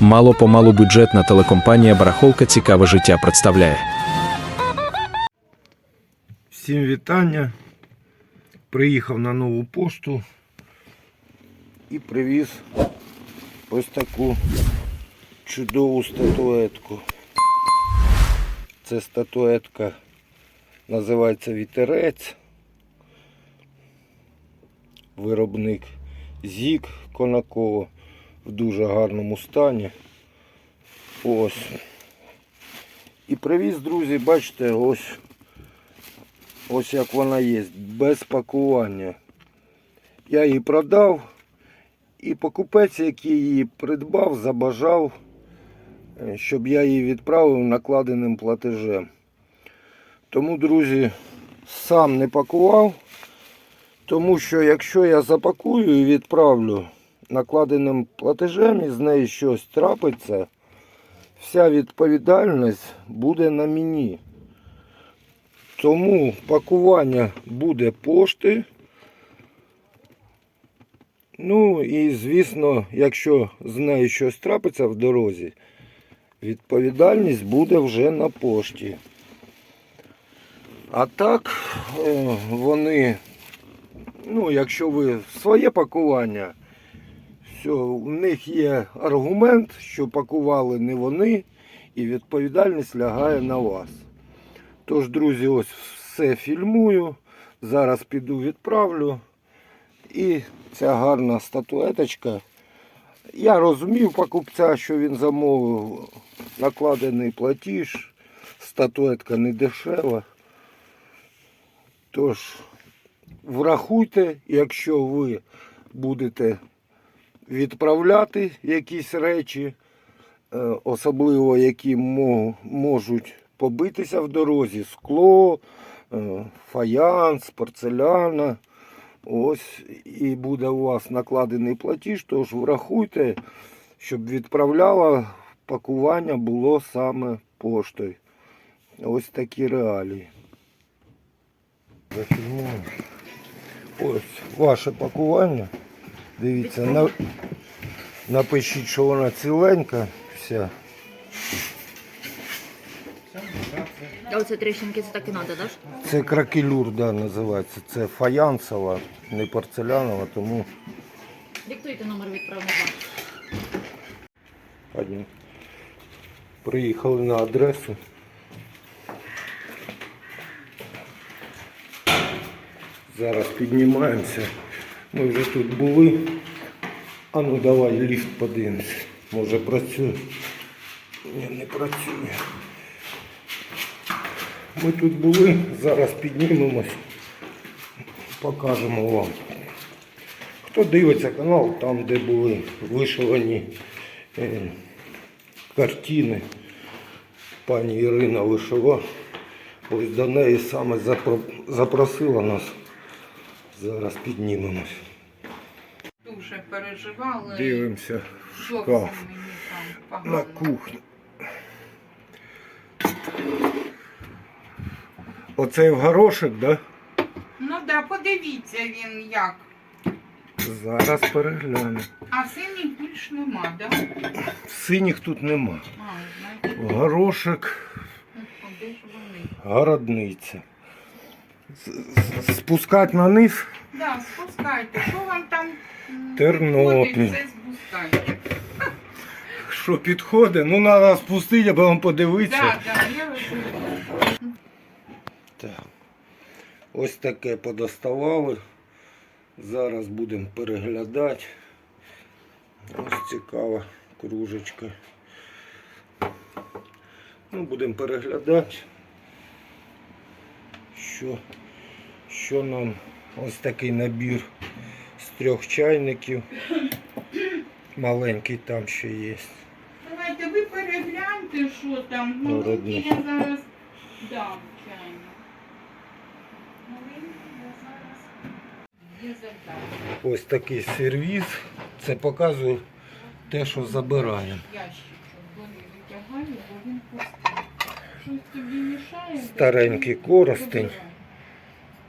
Мало-помалу бюджетна телекомпанія Барахолка цікаве життя представляє. Всім вітання. Приїхав на нову пошту і привіз ось таку чудову статуетку. Це статуетка називається Вітерець. Виробник Зік Конакова в дуже гарному стані. Ось. І привіз, друзі, бачите, ось Ось як вона є, без пакування. Я її продав, і покупець, який її придбав, забажав, е, щоб я її відправив накладеним платежем. Тому, друзі, сам не пакував, тому що якщо я запакую і відправлю накладеним платежем і з неї щось трапиться, вся відповідальність буде на мені. Тому пакування буде пошти. Ну і звісно, якщо з нею щось трапиться в дорозі, відповідальність буде вже на пошті. А так е, вони, ну, якщо ви своє пакування, все, у них є аргумент, що пакували не вони, і відповідальність лягає на вас. Тож, друзі, ось все фільмую. Зараз піду відправлю. І ця гарна статуеточка. Я розумів покупця, що він замовив накладений платіж. Статуетка не дешева. Тож, врахуйте, якщо ви будете відправляти якісь речі, е, особливо які можуть побитися в дорозі, скло, е, фаянс, порцеляна. Ось і буде у вас накладений платіж, тож врахуйте, щоб відправляла пакування було саме поштою. Ось такі реалії. Ось ваше пакування. Дивіться, на... напишіть, що вона ціленька вся. А оце тріщинки це так і треба, так? Це кракелюр, да, називається. Це фаянсова, не порцелянова, тому Диктуйте номер відправника. Одні. Приїхали на адресу. Зараз піднімаємося. Ми вже тут були. А ну давай ліфт подивимось. Може працює. Ні, не працює. Ми тут були, зараз піднімемось, покажемо вам. Хто дивиться канал, там де були вишивані е, картини. Пані Ірина вишива. Ось до неї саме запросила нас. Зараз піднімемось. Дуже переживали. Дивимося в шкаф на кухню. Оцей в горошек, да? Ну так, да, подивіться він як. Зараз перегляну. А синіх більш нема, да? Синіх тут нема. А, ж вони? городниця. Спускати на низ Да, спускайте. Що вам там Тернопіль. це спускайте. Що підходить? Ну треба спустити, аби вам подивитися. Так, так, я. Так. Ось таке подоставали. Зараз будемо переглядати. Ось цікава кружечка. Ну, будемо переглядати. Що, що нам ось такий набір з трьох чайників. Маленький там ще є. Давайте ви перегляньте, що там. Родні. я зараз дам чайно. Маленький я зараз. Я. Ось такий сервіз. Це показує те, що забираємо. Старенький коростень.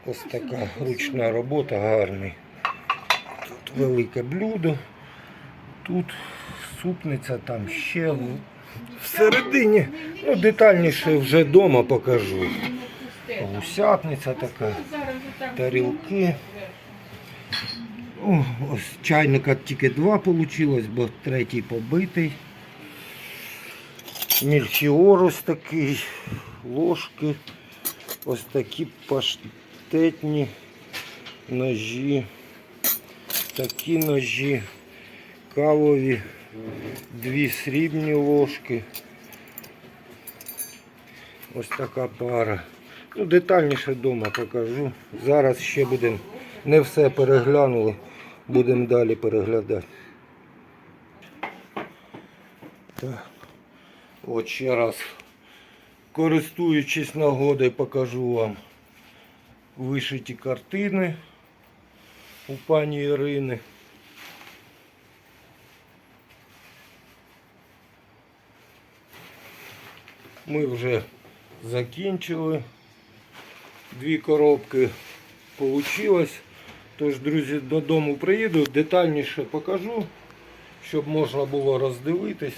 Ось така ручна робота, гарний. Тут велике блюдо. Тут супниця, там ще всередині. Ну, детальніше вже вдома покажу. Гусятниця така, тарілки. О, ось чайника тільки два вийшло, бо третій побитий. Мільхіор ось такий, ложки, ось такі паштетні ножі, такі ножі, кавові, дві срібні ложки. Ось така пара. Ну, детальніше вдома покажу. Зараз ще будемо, не все переглянули, будемо далі переглядати. Так. От ще раз, користуючись нагодою, покажу вам вишиті картини у пані Ірини. Ми вже закінчили. Дві коробки получилось. Тож, друзі, додому приїду, детальніше покажу, щоб можна було роздивитись.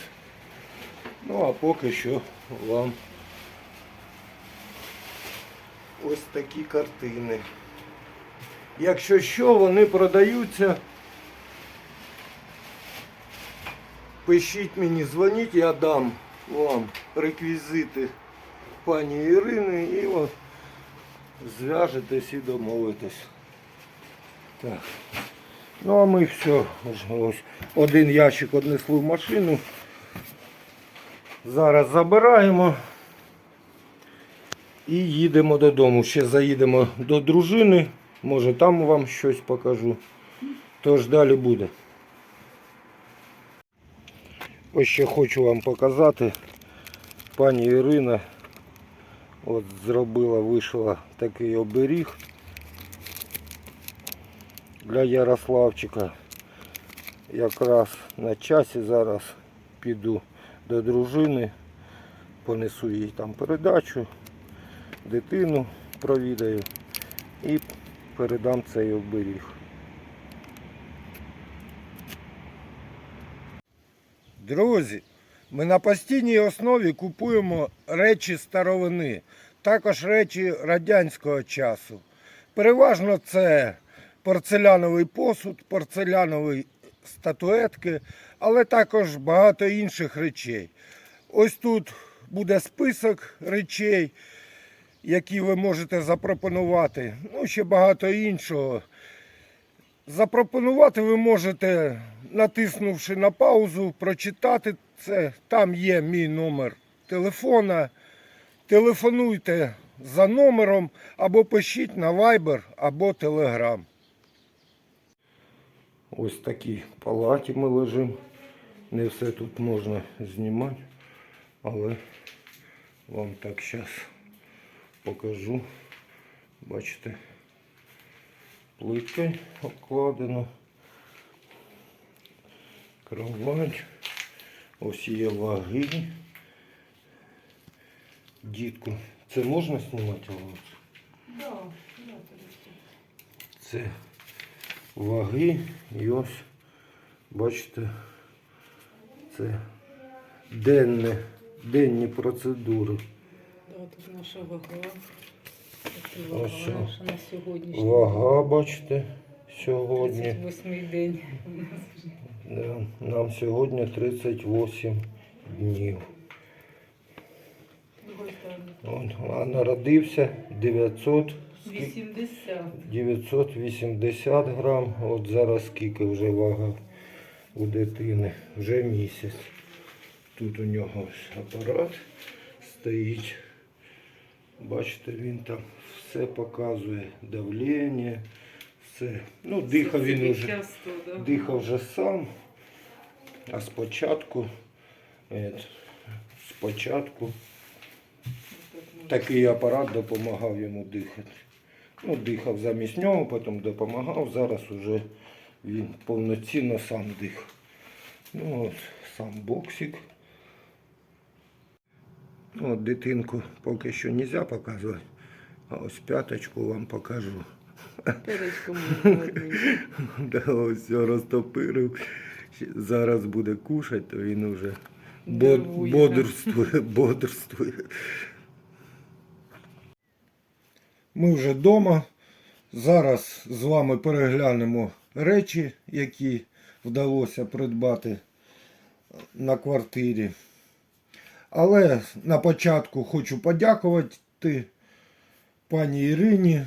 Ну, а поки що вам ось такі картини. Якщо що, вони продаються. Пишіть мені, дзвоніть, я дам вам реквізити пані Ірини і от зв'яжетесь і домовитесь. Так. Ну а ми все. Ось один ящик однесли в машину. Зараз забираємо і їдемо додому. Ще заїдемо до дружини. Може там вам щось покажу. Тож далі буде. Ось ще хочу вам показати. Пані Ірина от зробила, вийшла такий оберіг для Ярославчика. Якраз на часі зараз піду до дружини, понесу їй там передачу, дитину провідаю і передам цей оберіг. Друзі, ми на постійній основі купуємо речі старовини, також речі радянського часу. Переважно це порцеляновий посуд, порцелянові статуетки, але також багато інших речей. Ось тут буде список речей, які ви можете запропонувати. Ну, ще багато іншого. Запропонувати ви можете, натиснувши на паузу, прочитати це. Там є мій номер телефона. Телефонуйте за номером або пишіть на Viber або Telegram. Ось такі палаті ми лежимо. Не все тут можна знімати, але вам так зараз покажу. Бачите, плиткою обкладено. Кровать. Ось є ваги. Дітку. Це можна знімати? Олег? Да, да, Це ваги і ось, бачите, це денне, денні процедури. Тут наша вага. Ось вага наша на сьогоднішній Вага, бачите, сьогодні. 38 день. Да, нам сьогодні 38 днів. От, а народився 900, 80. 980 грам. От зараз скільки вже вага у дитини. Вже місяць. Тут у нього апарат стоїть. Бачите, він там все показує. Давлення, все. Ну, дихав він уже. Часто, да? Дихав вже сам. А спочатку, е, спочатку такий апарат допомагав йому дихати. Ну, дихав замість нього, потім допомагав. Зараз уже він повноцінно сам дихав. Ну, от, сам боксик. Ну, от дитинку поки що не можна показувати. А ось п'яточку вам покажу. Можна. Да, ось все розтопирив. Зараз буде кушати, то він bod, бодрствує, бодрствує. Ми вже вдома. Зараз з вами переглянемо речі, які вдалося придбати на квартирі. Але на початку хочу подякувати пані Ірині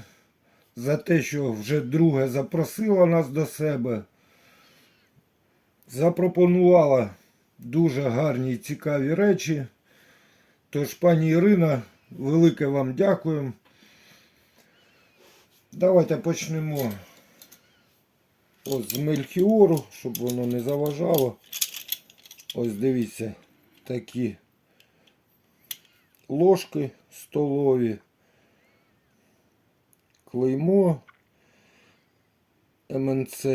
за те, що вже друге запросила нас до себе. Запропонувала дуже гарні і цікаві речі. Тож, пані Ірина, велике вам дякую. Давайте почнемо ось з мельхіору, щоб воно не заважало. Ось дивіться, такі ложки столові, клеймо, МНЦ,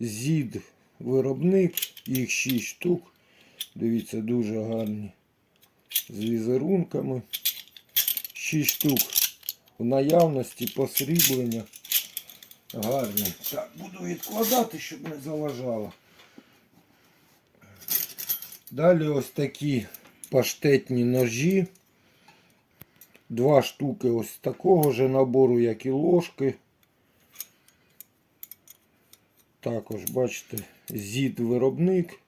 ЗІД, виробник, їх 6 штук. Дивіться, дуже гарні. З візерунками. 6 штук в наявності посріблення. Гарні. Так, буду відкладати, щоб не заважало. Далі ось такі паштетні ножі. Два штуки ось такого же набору, як і ложки. Також, бачите, зід виробник,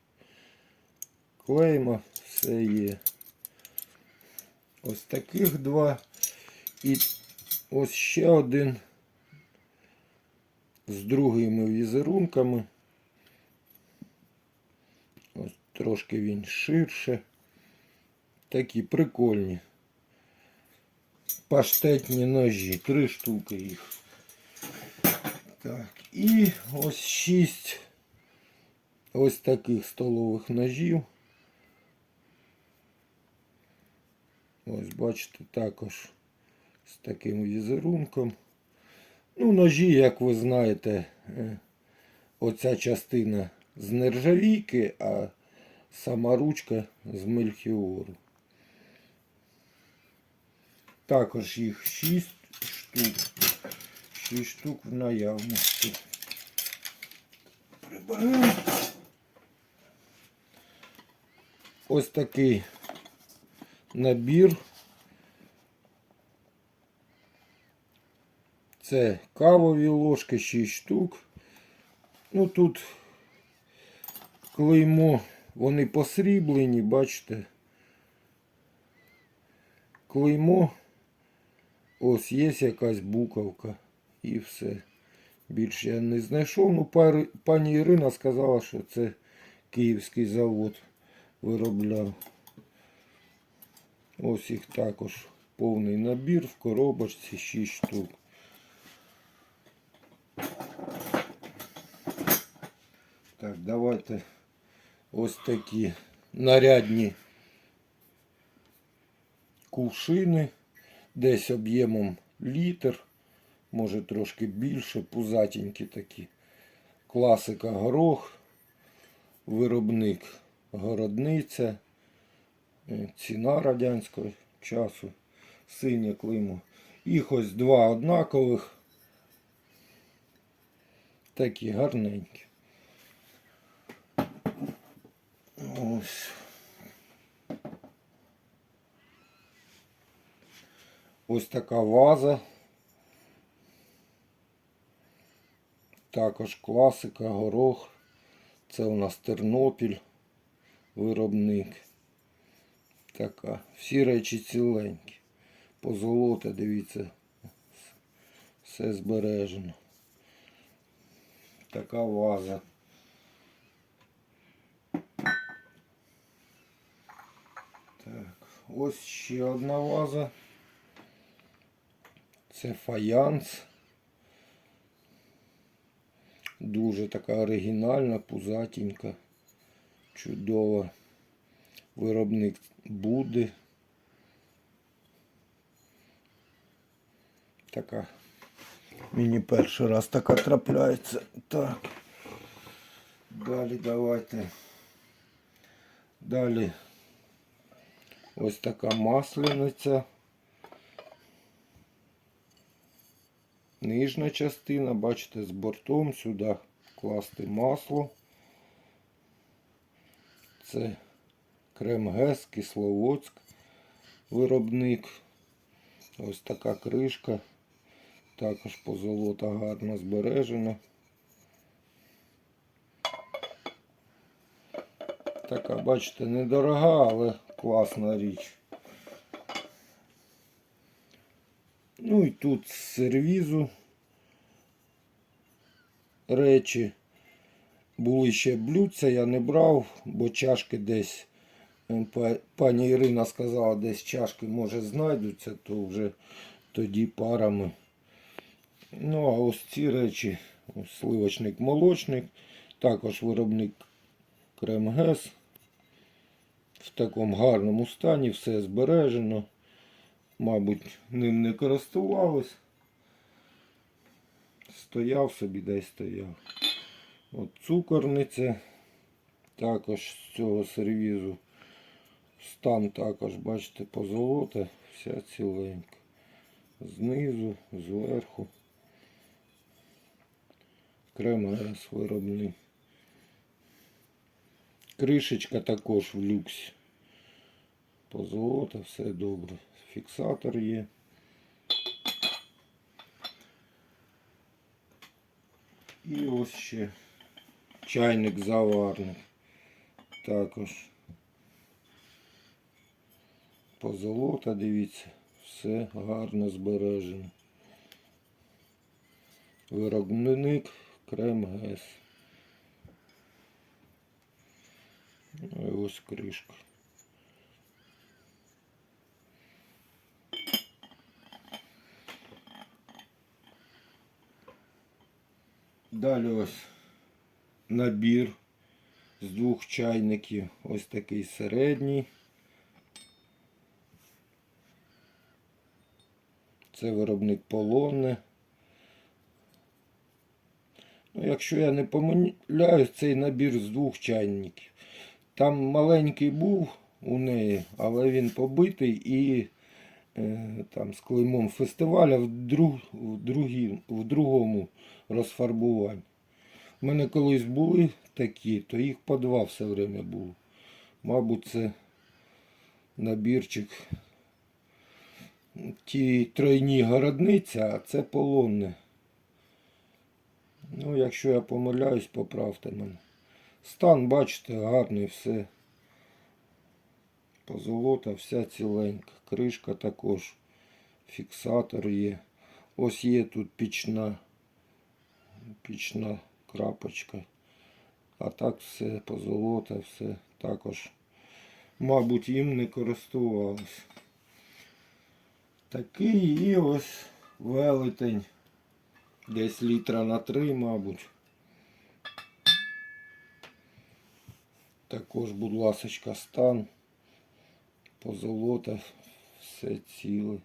клейма, все є. Ось таких два. І ось ще один з другими візерунками. Ось трошки він ширше. Такі прикольні. Паштетні ножі. Три штуки їх. Так, і ось шість ось таких столових ножів. Ось бачите, також з таким візерунком. Ну, ножі, як ви знаєте, е, оця частина з нержавійки, а сама ручка з мельхіору. Також їх 6 штук. 6 штук в наявності. Приберемо. Ось такий набір. Це кавові ложки 6 штук. Ну тут клеймо, вони посріблені, бачите. Клеймо. Ось є якась буковка і все. Більше я не знайшов. Ну, пані Ірина сказала, що це київський завод виробляв. Ось їх також повний набір в коробочці 6 штук. Так, давайте ось такі нарядні кувшини, десь об'ємом літр, може трошки більше, пузатенькі такі. Класика горох, виробник городниця, е, ціна радянського часу, синє клеймо. Їх ось два однакових. Такі гарненькі. Ось. Ось така ваза. Також класика, горох. Це у нас Тернопіль, виробник. Така. Всі речі ціленькі. Позолота, дивіться, все збережено. Така ваза. Так, ось ще одна ваза. Це фаянс. Дуже така оригінальна, пузатенька, чудова. Виробник Буди. Така. Мені перший раз така трапляється. Так. Далі давайте. Далі ось така маслениця. Нижня частина, бачите, з бортом сюди класти масло. Це Кремгес, Кисловодськ, виробник. Ось така кришка. Також позолота гарно збережена. Така, бачите, недорога, але класна річ. Ну і тут з сервізу речі. Були ще блюдця, я не брав, бо чашки десь. е, Пані Ірина сказала, десь чашки може знайдуться, то вже тоді парами. Ну, а ось ці речі, ось сливочник молочник, також виробник Кремгес. В такому гарному стані, все збережено. Мабуть, ним не користувались. Стояв собі десь стояв. От цукорниця. Також з цього сервізу. Стан також, бачите, позолота, вся ціленька. Знизу, зверху. Кремес виробний. Кришечка також в люксі. Позолота, все добре. Фіксатор є. І ось ще чайник заварник. Також позолота, дивіться, все гарно збережено. Виробник Кремгес. Ну і ось кришка. Далі ось набір з двох чайників. Ось такий середній. Це виробник полонне. Ну, якщо я не помиляюсь, цей набір з двох чайників. Там маленький був у неї, але він побитий і там з клеймом фестиваля в, друг, в, другі, в другому розфарбуванні. У мене колись були такі, то їх по два все время було. Мабуть, це набірчик. Ті тройні городниця, а це полонне. Ну, якщо я помиляюсь, поправте мене. Стан, бачите, гарний все. Позолота вся ціленька. Кришка також. Фіксатор є. Ось є тут пічна. Пічна крапочка. А так все позолота, все також. Мабуть, їм не користувалися. Такий і ось велетень. Десь літра на три, мабуть. Також, будь ласочка, стан. Позолота, все ціле.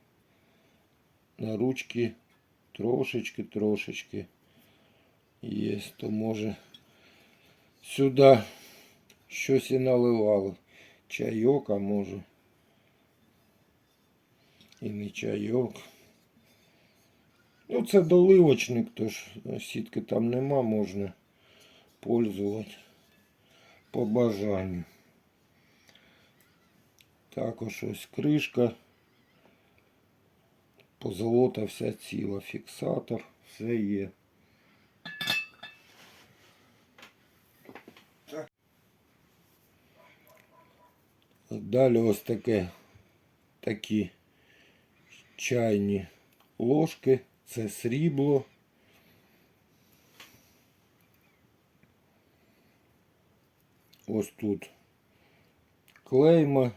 На ручки трошечки, трошечки є, то може сюди щось і наливали. Чайок, а може. І не чайок. Ну, це доливочник, тож сітки там нема, можна пользувати по бажанню. Також ось кришка. Позолота вся ціла, фіксатор, все є. Далі ось таке, такі чайні ложки. Це срібло. Ось тут клейма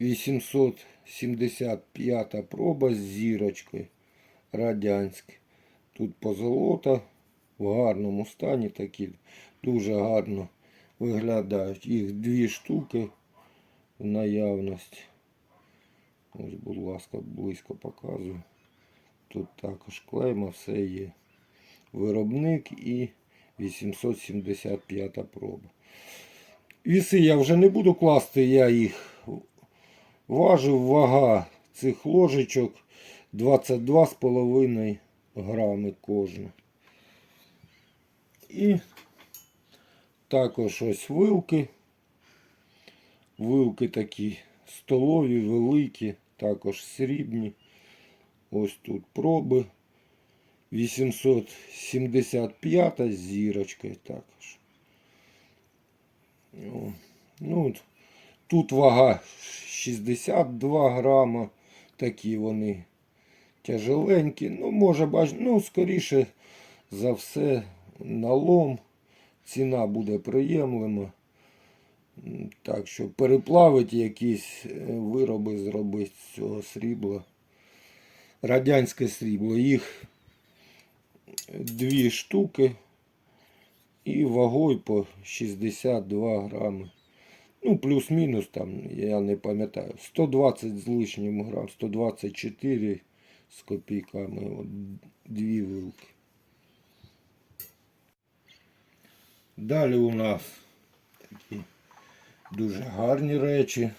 875 проба з зірочкою радянська. Тут позолота в гарному стані такі дуже гарно виглядають. Їх дві штуки в наявності. Ось, будь ласка, близько показую. Тут також клейма, все є. Виробник і 875 проба. Віси я вже не буду класти, я їх важив. Вага цих ложечок 22,5 грами кожна. І Також ось вилки. Вилки такі столові, великі, також срібні. Ось тут проби. 875 з зірочкою також. Ну, тут вага 62 грама. Такі вони тяжеленькі. Ну, може бач, ну, скоріше за все, налом. Ціна буде приємлива. Так що переплавити якісь е, вироби зробити з цього срібла. Радянське срібло. Їх дві штуки і вагою по 62 грами. Ну, плюс-мінус там, я не пам'ятаю. 120 з лишнім грам, 124 з копійками. От дві вилки. Далі у нас такі дуже гарні речі.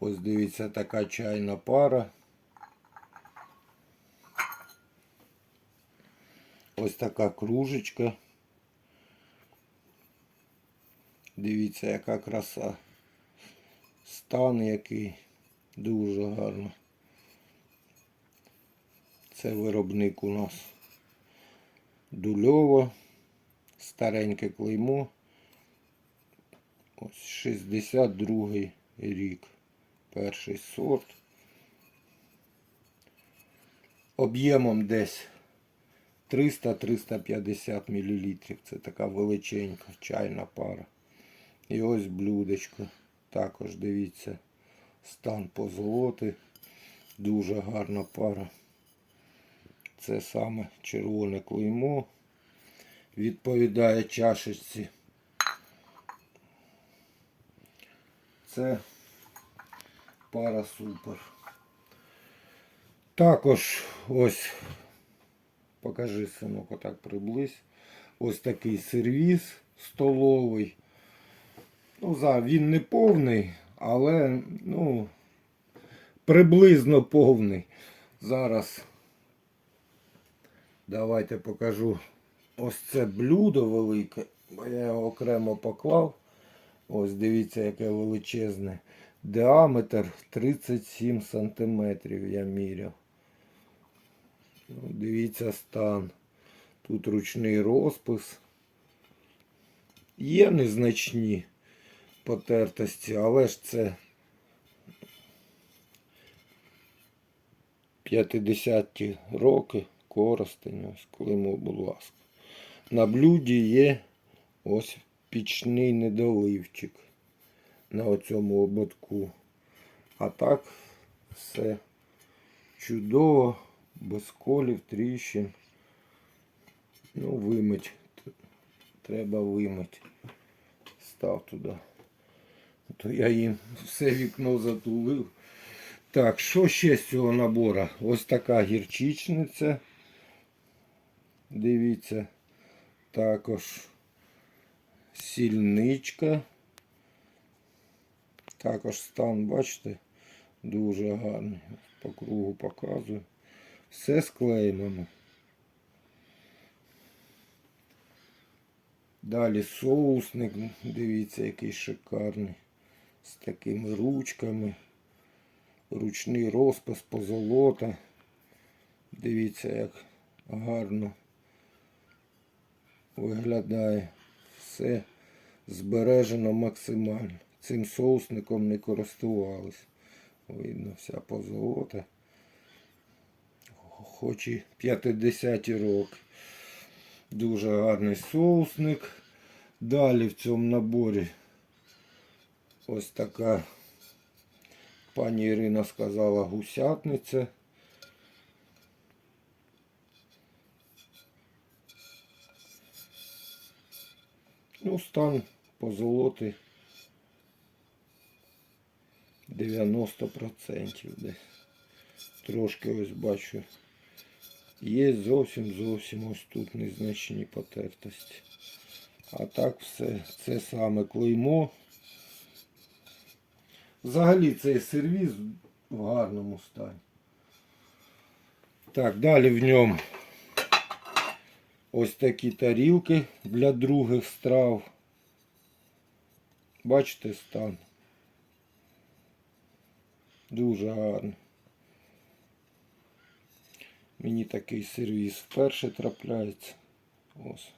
Ось дивіться, така чайна пара. Ось така кружечка. Дивіться, яка краса. Стан який. Дуже гарно. Це виробник у нас Дульово. Стареньке клеймо. Ось 62 рік. Перший сорт. Об'ємом десь 300-350 мл. Це така величенька чайна пара. І ось блюдечко. Також дивіться, стан позолоти. Дуже гарна пара. Це саме червоне клеймо. Відповідає чашечці. Це пара супер. Також ось Покажи, синок, отак приблизь. Ось такий сервіс столовий. Ну, за, він не повний, але ну, приблизно повний. Зараз давайте покажу ось це блюдо велике, бо я його окремо поклав. Ось дивіться, яке величезне. Діаметр 37 сантиметрів я міряв. Ну, Дивіться стан. Тут ручний розпис. Є незначні потертості, але ж це 50-ті роки коростень, ось клеймо, будь ласка. На блюді є ось пічний недоливчик на оцьому ободку. А так все чудово без колів, тріщин. Ну, вимить. Треба вимить. Став туди. То я їм все вікно затулив. Так, що ще з цього набору? Ось така гірчичниця. Дивіться. Також сільничка. Також стан, бачите, дуже гарний. По кругу показую. Все склеєно. Далі соусник, дивіться, який шикарний. З такими ручками. Ручний розпис позолота. Дивіться, як гарно виглядає. Все збережено максимально. Цим соусником не користувались. Видно, вся позолота хоч і 50 роки. Дуже гарний соусник. Далі в цьому наборі ось така пані Ірина сказала гусятниця. Ну, стан позолоти 90% десь. Трошки ось бачу. Є зовсім зовсім ось тут незначні потертості. А так все це саме клеймо. Взагалі цей сервіс в гарному стані. Так, далі в ньому ось такі тарілки для других страв. Бачите стан. Дуже гарно. Мені такий сервіс вперше трапляється. Ось.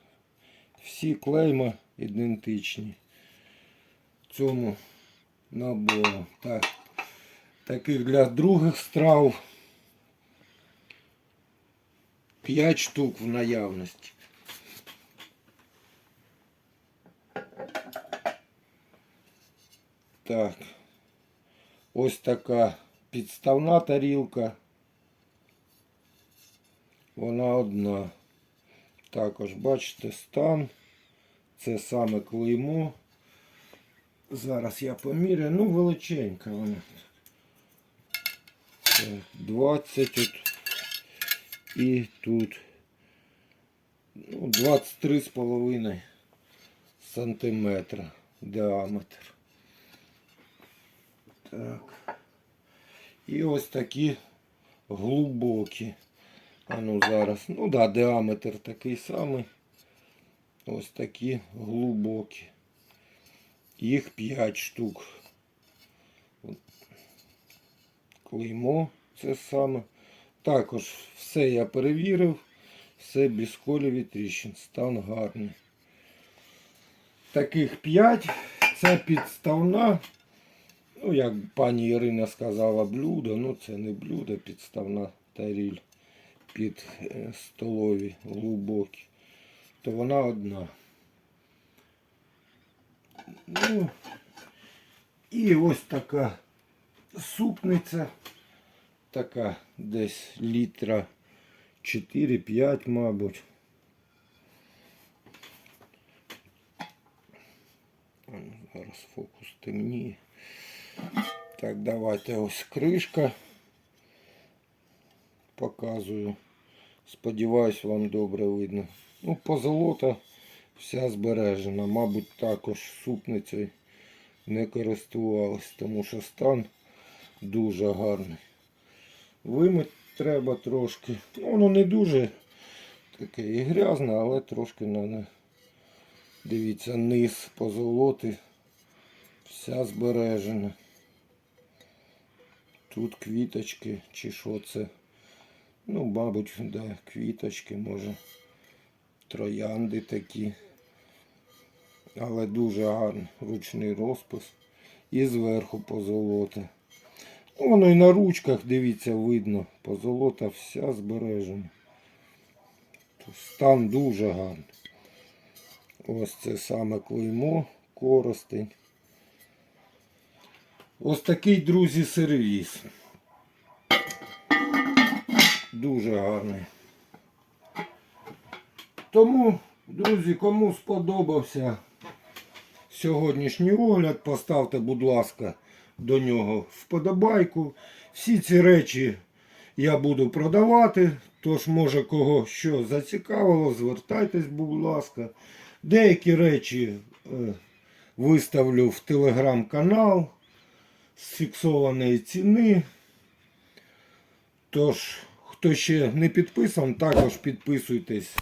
Всі клейма ідентичні. Цьому набору. Так. Таких для других страв 5 штук в наявності. Так. Ось така підставна тарілка. Вона одна. Також бачите стан. Це саме клеймо. Зараз я поміряю. Ну, величенька вона. Так, 20 от. І тут. Ну, 23,5 сантиметра діаметр. Так. І ось такі глибокі. А ну зараз. Ну да, діаметр такий самий. Ось такі глибокі. Їх 5 штук. Клеймо це саме. Також все я перевірив. Все без колів тріщин. Стан гарний. Таких 5. Це підставна. Ну, як пані Ірина сказала, блюдо. Ну це не блюдо, підставна таріль під е, столові глибокі. То вона одна. Ну, і ось така супниця. Така десь літра 4-5, мабуть. Ну, Зараз фокус темніє. Так, давайте ось кришка. Показую. Сподіваюсь, вам добре видно. Ну, позолота вся збережена. Мабуть, також супницею не користувалась, тому що стан дуже гарний. Вимить треба трошки. Ну, воно не дуже таке і грязне, але трошки треба. Дивіться, низ позолоти. Вся збережена. Тут квіточки чи що це. Ну, мабуть, да, квіточки, може. Троянди такі. Але дуже гарний ручний розпис. І зверху позолота. Ну, воно і на ручках, дивіться, видно. Позолота вся збережена. Стан дуже гарний. Ось це саме клеймо, коростень. Ось такий, друзі, сервіс. Дуже гарний. Тому, друзі, кому сподобався сьогоднішній огляд, поставте, будь ласка, до нього вподобайку. Всі ці речі я буду продавати. Тож, може, кого що зацікавило, звертайтесь, будь ласка. Деякі речі е, виставлю в телеграм-канал з фіксованої ціни. Тож, хто ще не підписан, також підписуйтесь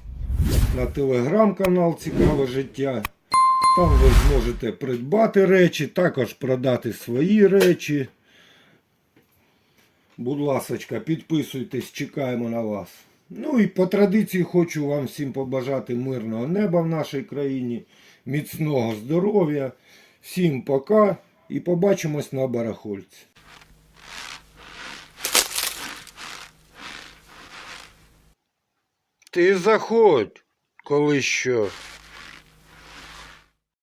на телеграм-канал Цікаве життя. Там ви зможете придбати речі, також продати свої речі. Будь ласочка, підписуйтесь, чекаємо на вас. Ну і по традиції хочу вам всім побажати мирного неба в нашій країні, міцного здоров'я. Всім пока і побачимось на барахольці. Ти заходь, коли що.